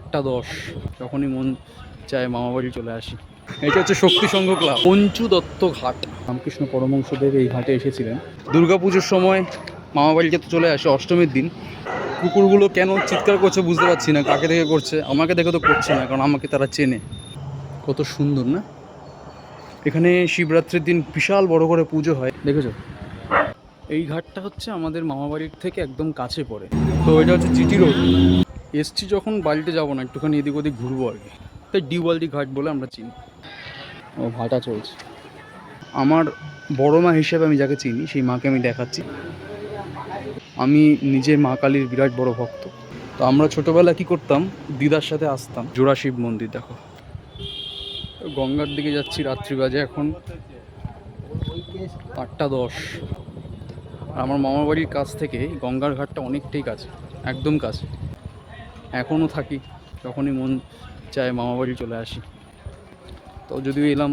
আটটা দশ, যখনই মন চায় মামা বাড়ি চলে আসি। এটা হচ্ছে শক্তি সংঘ ক্লাব, পঞ্চু দত্ত ঘাট। রামকৃষ্ণ পরমংশদেব এই ঘাটে এসেছিলেন। দুর্গাপুজোর সময় মামা বাড়িতে তো চলে আসে অষ্টমীর দিন। কুকুরগুলো কেন চিৎকার করছে বুঝতে পারছি না, কাকে দেখে করছে, আমাকে দেখে তো করছে না, কারণ আমাকে তারা চেনে। কত সুন্দর, না? এখানে শিবরাত্রির দিন বিশাল বড় করে পুজো হয়। দেখেছ? এই ঘাটটা হচ্ছে আমাদের মামাবাড়ির থেকে একদম কাছে পড়ে। তো এটা হচ্ছে জিটি রোড। এসছি যখন বাড়িতে যাব না একটুখানি এদিক ওদিক ঘুরবো আর কি। তাই ডিওয়ালডি ঘাট বলে আমরা চিনি। ও ভাটা চলছে। আমার বড় মা হিসেবে আমি যাকে চিনি সেই মাকে আমি দেখাচ্ছি। আমি নিজে মা কালীর বিরাট বড় ভক্ত। তো আমরা ছোটোবেলা কি করতাম দিদার সাথে আসতাম। জোড়া শিব মন্দির দেখো। গঙ্গার দিকে যাচ্ছি রাত্রি বাজে এখন আটটা দশ। আর আমার মামার বাড়ির কাছ থেকে গঙ্গার ঘাটটা অনেকটাই কাছে একদম কাছে। এখনও থাকি, যখনই মন চায় মামা বাড়ি চলে আসি। তো যদিও এলাম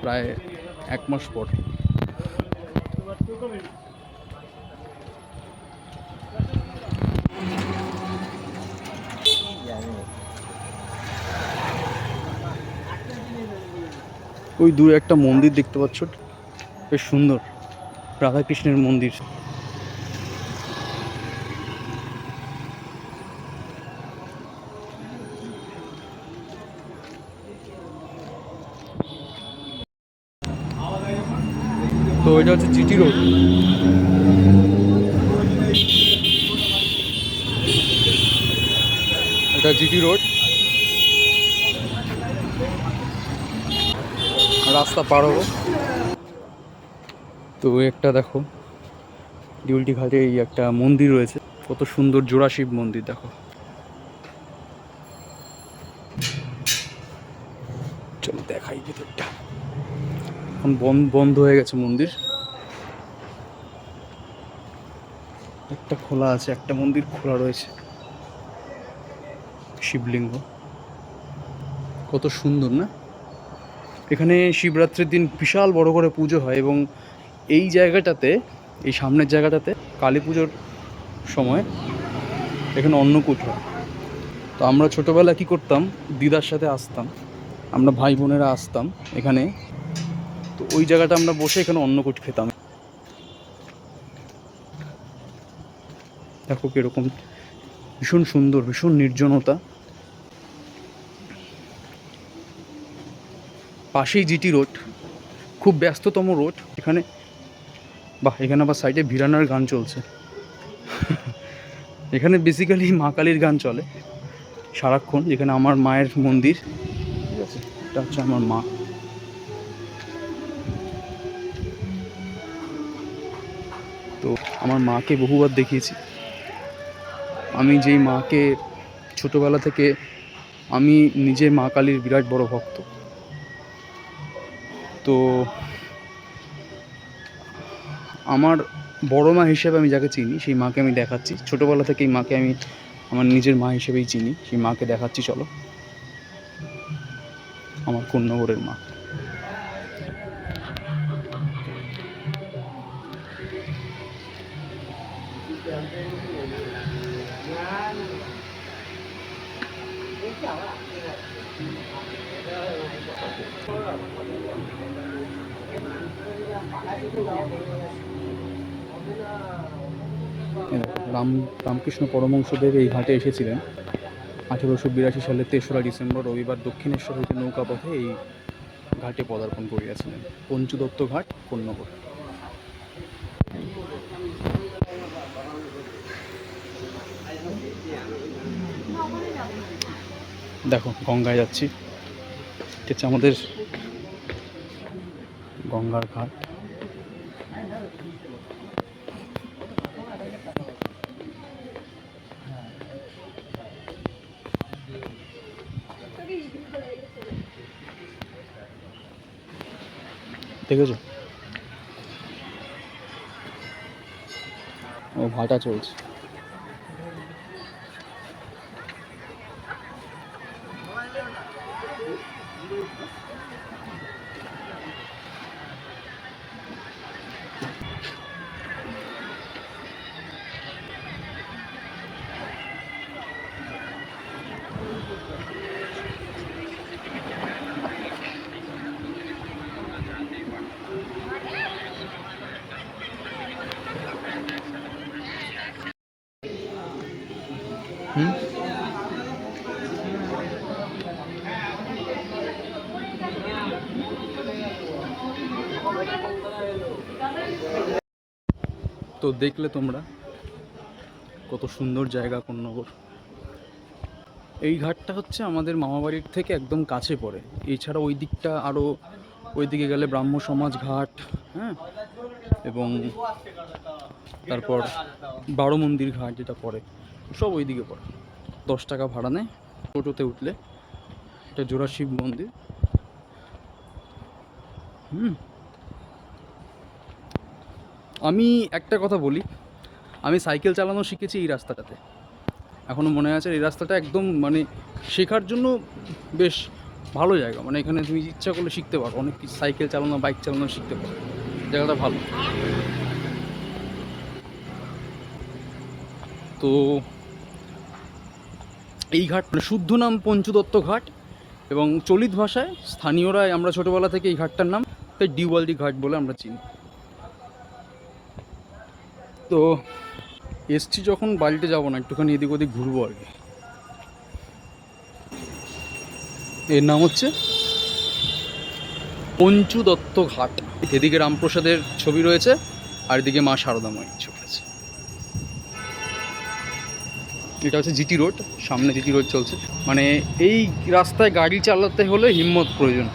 প্রায় এক মাস পর। ওই দূরে একটা মন্দির দেখতে পাচ্ছ? বেশ সুন্দর। রাধাকৃষ্ণের মন্দির। তো এটা হচ্ছে জিটি রোড। এটা জিটি রোড। রাস্তা পার হব। তো একটা দেখো ডিউলটি ঘাটে এই একটা মন্দির রয়েছে। কত সুন্দর জোড়া শিব মন্দির, দেখো। এখন বন্ধ হয়ে গেছে মন্দির। একটা খোলা আছে, একটা মন্দির খোলা রয়েছে। শিবলিঙ্গ। কত সুন্দর, না? এখানে শিবরাত্রির দিন বিশাল বড় করে পুজো হয় এবং এই জায়গাটাতে, এই সামনের জায়গাটাতে কালী পুজোর সময় এখানে অন্নকূট হয়। তো আমরা ছোটোবেলা কি করতাম? দিদার সাথে আসতাম। আমরা ভাই বোনেরা আসতাম এখানে। তো ওই জায়গাটা আমরা বসে এখানে অন্নকূট খেতাম। দেখো কীরকম ভীষণ সুন্দর, ভীষণ নির্জনতা। পাশেই জিটি রোড, খুব ব্যস্ততম রোড। এখানে, বাহ, এখানে আবার সাইডে ভিরানার গান চলছে। এখানে বেসিক্যালি মা কালীর গান চলে, সারাক্ষণ। যেখানে আমার মায়ের মন্দির। ঠিক আছে এটা হচ্ছে আমার মা। তো আমার মাকে বহুবার দেখিয়েছি। আমি যেই মাকে ছোটোবেলা থেকে আমি নিজে মা কালীর বিরাট বড় ভক্ত। তো আমার বড় মা হিসেবে আমি যাকে চিনি, সেই মাকে আমি দেখাচ্ছি। ছোটোবেলা থেকেই মাকে আমি আমার নিজের মা হিসেবেই চিনি, সেই মাকে দেখাচ্ছি, চলো। আমার কন্যাগরের মা। রাম রামকৃষ্ণ পরমংশদেব এই ঘাটে এসেছিলেন। আঠেরোশো বিরাশি সালের তেসরা ডিসেম্বর, রবিবার দক্ষিণেশ্বর হইতে নৌকা পথে এই ঘাটে পদার্পণ করিয়াছিলেন। পঞ্চু দত্ত ঘাট কন্যগর দেখো, গঙ্গায় যাচ্ছি। হচ্ছে আমাদের গঙ্গার ঘাট। দেখেছ? ও ভাটা চলছে। তো দেখলে তোমরা কত সুন্দর জায়গা কোন্নগর। এই ঘাটটা হচ্ছে আমাদের মামাবাড়ির থেকে একদম কাছে পড়ে। এছাড়া ওই দিকটা আরও ওই দিকে গেলে ব্রাহ্ম সমাজ ঘাট হ্যাঁ? এবং তারপর বারো মন্দির ঘাট যেটা পড়ে, সব ওই দিকে পড়ে। দশ টাকা ভাড়া নেয় টোটোতে উঠলে। এটা জোড়া শিব মন্দির। হুম। আমি একটা কথা বলি, আমি সাইকেল চালানো শিখেছি এই রাস্তাটাতে। এখনও মনে আছে এই রাস্তাটা একদম মানে শেখার জন্য বেশ ভালো জায়গা। মানে এখানে তুমি ইচ্ছা করলে শিখতে পারো, অনেক কিছু সাইকেল চালানো, বাইক চালানো শিখতে পারো। জায়গাটা ভালো। তো এই ঘাট মানে শুদ্ধ নাম পঞ্চদত্ত ঘাট এবং চলিত ভাষায় স্থানীয়রা আমরা ছোটোবেলা থেকে এই ঘাটটার নাম, তাই ডিওয়ালদি ঘাট বলে আমরা চিনি। তো এসছি যখন, বাড়িতে যাব না, একটুখানি এদিক ওদিক ঘুরবো আর কি। এর নাম হচ্ছে পঞ্চু দত্ত ঘাট। এদিকে রামপ্রসাদের ছবি রয়েছে, আর এদিকে মা শারদাময়ীর ছবি আছে। এটা হচ্ছে জিটি রোড, সামনে জিটি রোড চলছে। মানে এই রাস্তায় গাড়ি চালাতে হলে হিম্মত প্রয়োজন।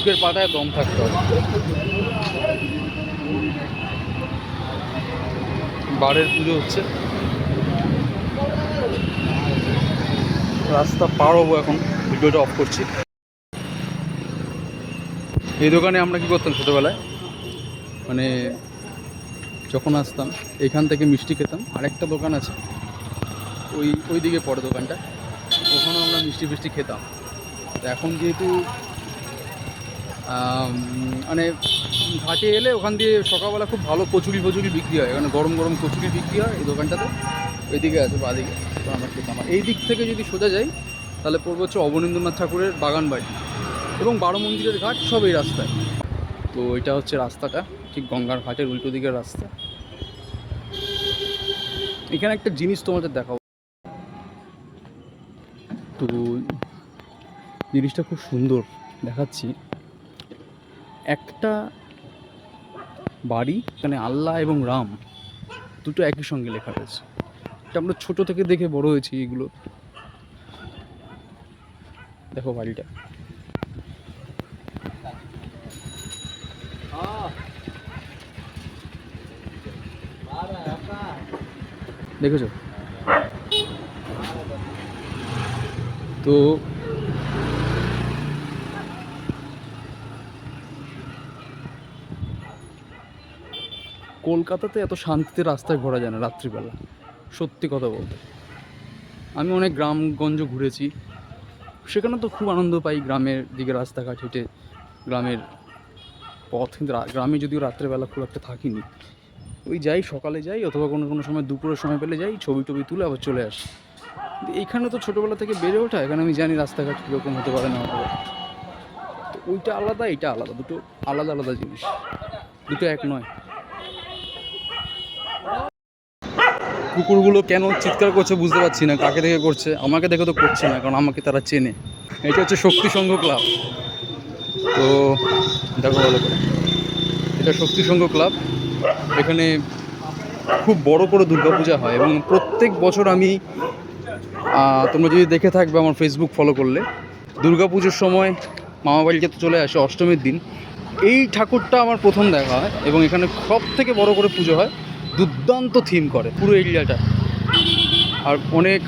বুকের পাটায় দম থাকতে হবে। বারের পুজো হচ্ছে। রাস্তা পার হব এখন, ভিডিওটা অফ করছি। এই দোকানে আমরা কি করতাম ছোটোবেলায়? মানে যখন আসতাম, এখান থেকে মিষ্টি খেতাম। আরেকটা দোকান আছে, ওই ওই দিকে পড়ে দোকানটা। ওখানেও আমরা মিষ্টি ফিষ্টি খেতাম। এখন যেহেতু মানে ঘাটে এলে ওখান দিয়ে সকালবেলা খুব ভালো কচুরি ফচুরি বিক্রি হয়। এখানে গরম গরম কচুরি বিক্রি হয় এই দোকানটাতে। ওইদিকে আছে, বাদিকে। তো আমরা খেতাম আর এই দিক থেকে যদি সোজা যাই, তাহলে পড়ব হচ্ছে অবনীন্দ্রনাথ ঠাকুরের বাগান বাড়ি। এবং বারো মন্দিরের ঘাট সব এই রাস্তায়। তো এটা হচ্ছে রাস্তাটা, ঠিক গঙ্গার ঘাটের উল্টো দিকের রাস্তা। এখানে একটা জিনিস তোমাদের দেখাবো। তো জিনিসটা খুব সুন্দর দেখাচ্ছি। একটা বাড়ি, এখানে আল্লাহ এবং রাম দুটো একই সঙ্গে লেখা রয়েছে। এটা আমরা ছোট থেকে দেখে বড় হয়েছি এগুলো। দেখো বাড়িটা। দেখেছ? তো কলকাতাতে এত শান্তিতে রাস্তায় ঘোরা যায় না রাত্রিবেলা। সত্যি কথা বলতে। আমি অনেক গ্রামগঞ্জ ঘুরেছি। সেখানে তো খুব আনন্দ পাই গ্রামের দিকে রাস্তাঘাট হেঁটে। গ্রামের পথ কিন্তু গ্রামে যদিও রাত্রেবেলা খুব একটা থাকিনি। ওই যাই, সকালে যাই অথবা কোনো কোনো সময় দুপুরের সময় পেলে যাই, ছবি টবি তুলে আবার চলে আসি। এইখানে তো ছোটোবেলা থেকে বেড়ে ওঠা, এখানে আমি জানি রাস্তাঘাট কীরকম হতে পারে না হতে তো ওইটা আলাদা এটা আলাদা, দুটো আলাদা আলাদা জিনিস। দুটো এক নয়। কুকুরগুলো কেন চিৎকার করছে বুঝতে পারছি না, কাকে দেখে করছে? আমাকে দেখে তো করছে না, কারণ আমাকে তারা চেনে। এটা হচ্ছে শক্তি সংঘ ক্লাব। তো দেখো ভালো করে। এটা শক্তি সংঘ ক্লাব। এখানে খুব বড় করে দুর্গাপূজা হয় এবং প্রত্যেক বছর আমি তোমরা যদি দেখে থাকবে আমার ফেসবুক ফলো করলে, দুর্গাপুজোর সময় মামা মামাবাড়িতে তো চলে আসে অষ্টমীর দিন। এই ঠাকুরটা আমার প্রথম দেখা হয় এবং এখানে সব থেকে বড় করে পুজো হয়। দুর্দান্ত থিম করে পুরো এরিয়াটা। আর অনেক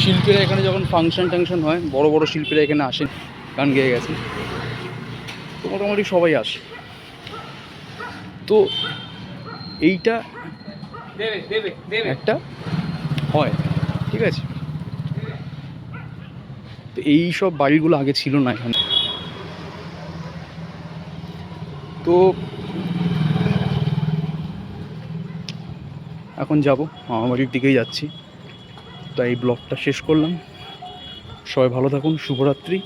শিল্পীরা এখানে যখন ফাংশন টাংশন হয়, বড় বড় শিল্পীরা এখানে আসেন গান গেয়ে গেছে। তো মোটামুটি সবাই আসে। তো এইটা একটা হয়, ঠিক আছে? তো এই সব বাড়িগুলো আগে ছিল না এখানে। তো এখন যাব মামা বাড়ির দিকেই যাচ্ছি। তাই এই ব্লগটা শেষ করলাম। সবাই ভালো থাকুন, শুভরাত্রি।